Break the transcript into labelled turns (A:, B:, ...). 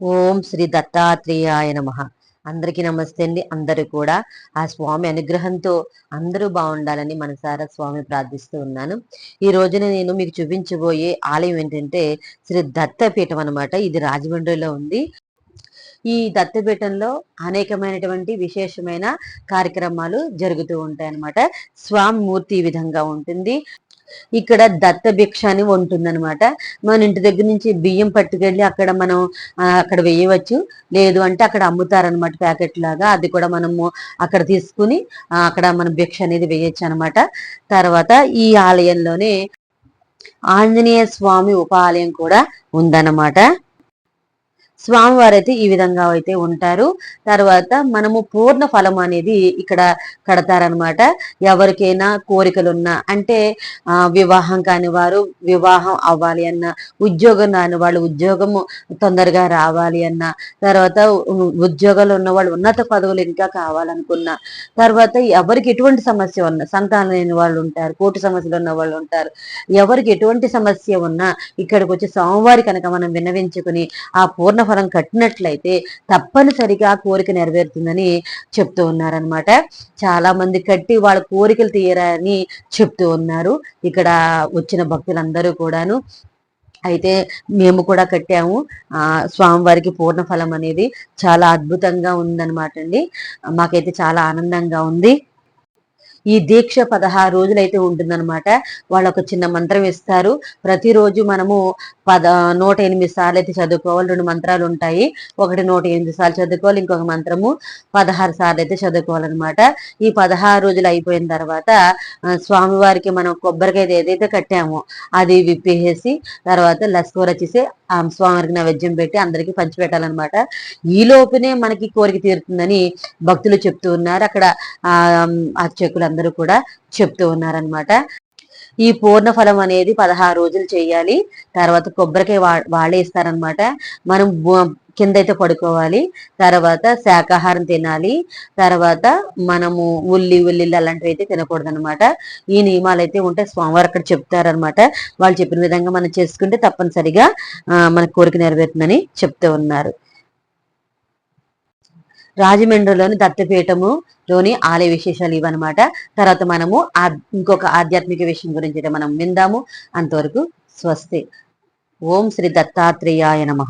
A: ఓం శ్రీ దత్తాత్రేయాయ నమ. అందరికీ నమస్తే అండి. అందరూ కూడా ఆ స్వామి అనుగ్రహంతో అందరూ బాగుండాలని మనసారా స్వామి ప్రార్థిస్తూ ఉన్నాను. ఈ రోజున నేను మీకు చూపించబోయే ఆలయం ఏంటంటే శ్రీ దత్తపీఠం అనమాట ఇది రాజమండ్రిలో ఉంది. ఈ దత్తపీఠంలో అనేకమైనటువంటి విశేషమైన కార్యక్రమాలు జరుగుతూ ఉంటాయి అన్నమాట స్వామి మూర్తి ఈ విధంగా ఉంటుంది. ఇక్కడ దత్త భిక్ష అని ఉంటుందన్నమాట. మన ఇంటి దగ్గర నుంచి బియ్యం పట్టుకెళ్ళి అక్కడ మనం అక్కడ వేయవచ్చు. లేదు అంటే అక్కడ అమ్ముతారనమాట ప్యాకెట్ లాగా. అది కూడా మనము అక్కడ తీసుకుని అక్కడ మనం భిక్ష అనేది వేయచ్చు అనమాట తర్వాత ఈ ఆలయంలోనే ఆంజనేయ స్వామి ఉపాలయం కూడా ఉందన్నమాట. స్వామివారు అయితే ఈ విధంగా అయితే ఉంటారు. తర్వాత మనము పూర్ణ ఫలం అనేది ఇక్కడ కడతారనమాట ఎవరికైనా కోరికలున్నా అంటే వివాహం కాని వారు వివాహం అవ్వాలి అన్న ఉద్యోగం కాని వాళ్ళు ఉద్యోగము తొందరగా రావాలి అన్న తర్వాత ఉద్యోగాలు ఉన్న వాళ్ళు ఉన్నత పదవులు ఇంకా కావాలనుకున్నా తర్వాత ఎవరికి ఎటువంటి సమస్య ఉన్నా సంతానం లేని వాళ్ళు ఉంటారు కోటి సమస్యలు ఉన్న వాళ్ళు ఉంటారు ఎవరికి ఎటువంటి సమస్య ఉన్నా ఇక్కడికి వచ్చి స్వామివారి కనుక మనం విన్నవించుకుని ఆ పూర్ణ ఫలం కట్టినట్లయితే తప్పనిసరిగా కోరిక నెరవేరుతుందని చెప్తూ ఉన్నారనమాట చాలా మంది కట్టి వాళ్ళ కోరికలు తీయరని చెప్తూ ఉన్నారు. ఇక్కడ వచ్చిన భక్తులందరూ కూడాను. అయితే మేము కూడా కట్టాము. ఆ స్వామివారికి పూర్ణ ఫలం అనేది చాలా అద్భుతంగా ఉందన్నమాట అండి. మాకైతే చాలా ఆనందంగా ఉంది. ఈ దీక్ష పదహారు రోజులైతే ఉంటుందన్నమాట. వాళ్ళు ఒక చిన్న మంత్రం ఇస్తారు. ప్రతిరోజు మనము పద నూట ఎనిమిది సార్లు అయితే చదువుకోవాలి. రెండు మంత్రాలు ఉంటాయి. ఒకటి నూట ఎనిమిది సార్లు చదువుకోవాలి. ఇంకొక మంత్రము పదహారు సార్లు అయితే చదువుకోవాలన్నమాట. ఈ పదహారు రోజులు అయిపోయిన తర్వాత స్వామివారికి మనం కొబ్బరికాయ ఏదైతే కట్టామో అది విప్పేసి తర్వాత లస్కూర వచ్చేసి స్వామివారికి నైవేద్యం పెట్టి అందరికి పంచిపెట్టాలన్నమాట. ఈ లోపునే మనకి కోరిక తీరుతుందని భక్తులు చెప్తూ ఉన్నారు. అక్కడ అర్చకులు అందరూ కూడా చెప్తూ ఉన్నారనమాట ఈ పూర్ణ ఫలం అనేది పదహారు రోజులు చేయాలి. తర్వాత కొబ్బరికాయ వాళ్ళే ఇస్తారనమాట మనం కింద అయితే పడుకోవాలి. తర్వాత శాకాహారం తినాలి. తర్వాత మనము ఉల్లి ఉల్లిలు అలాంటివి అయితే తినకూడదు అనమాట ఈ నియమాలు అయితే ఉంటే స్వామివారు అక్కడ చెప్తారనమాట వాళ్ళు చెప్పిన విధంగా మనం చేసుకుంటే తప్పనిసరిగా మన కోరిక నెరవేరుతుందని చెప్తూ ఉన్నారు. రాజమండ్రిలోని దత్తపీఠము లోని ఆలయ విశేషాలు ఇవన్నమాట. తర్వాత మనము ఇంకొక ఆధ్యాత్మిక విషయం గురించి మనం విందాము. అంతవరకు స్వస్తి. ఓం శ్రీ దత్తాత్రేయాయ నమ.